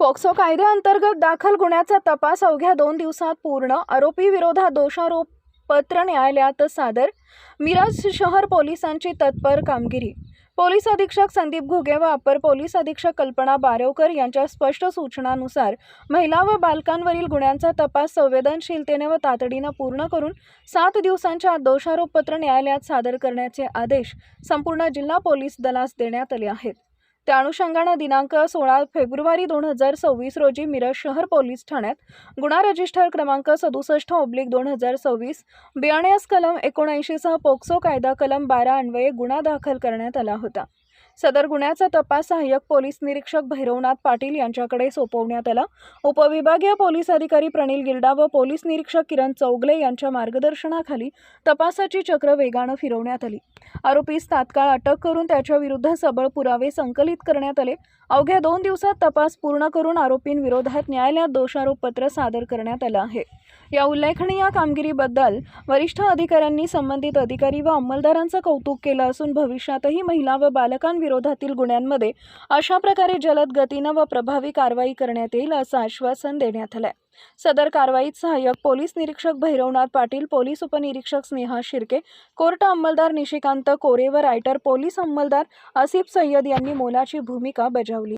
POCSO कायद्याअंतर्गत दाखल गुन्ह्याचा तपास अवघ्या दोन दिवसात पूर्ण. आरोपी विरोधात दोषारोप पत्र न्यायालयात सादर. मिरज शहर पोलिसांची तत्पर कामगिरी. पोलीस अधीक्षक संदीप घुगे व अपर पोलीस अधीक्षक कल्पना बारेवकर यांच्या स्पष्ट सूचनानुसार महिला व बालकांवरील गुन्ह्यांचा तपास संवेदनशीलतेने व तातडीनं पूर्ण करून सात दिवसांच्या दोषारोपपत्र न्यायालयात सादर करण्याचे आदेश संपूर्ण जिल्हा पोलीस दलास देण्यात आले आहेत. त्या अनुषंगानं दिनांक सोळा फेब्रुवारी दोन हजार सव्वीस रोजी मिरज शहर पोलीस ठाण्यात गुन्हा रजिस्टर क्रमांक सदुसष्ट ऑब्लिक दोन हजार सव्वीस बियाण्यास कलम एकोणऐंशीसह पोक्सो कायदा कलम बारा अन्वये गुन्हा दाखल करण्यात आला होता. सदर गुन्ह्याचा तपास सहाय्यक पोलीस निरीक्षक भैरवनाथ पाटील यांच्याकडे सोपवण्यात आला. उपविभागीय पोलीस अधिकारी प्रणील गिल्डा व पोलीस निरीक्षक किरण चौगले यांच्या मार्गदर्शनाखाली तपासाची चक्र वेगानं फिरवण्यात आली. आरोपीस तात्काळ अटक करून त्याच्या विरुद्ध सबळ पुरावे संकलित करण्यात आले. अवघ्या दोन दिवसात तपास पूर्ण करून आरोपींविरोधात न्यायालयात दोषारोपपत्र सादर करण्यात आलं आहे. या उल्लेखनीय कामगिरीबद्दल वरिष्ठ अधिकाऱ्यांनी संबंधित अधिकारी व अंमलदारांचं कौतुक केलं असून भविष्यातही महिला व विरोधातील गुन्ह्यांमध्ये अशा प्रकारे जलद गतीनं व प्रभावी कारवाई करण्यात येईल असं आश्वासन देण्यात आलंय. सदर कारवाईत सहाय्यक पोलीस निरीक्षक भैरवनाथ पाटील पोलीस उपनिरीक्षक स्नेहा शिर्के कोर्ट अंमलदार निशिकांत कोरे व रायटर पोलीस अंमलदार आसिफ सय्यद यांनी मोलाची भूमिका बजावली.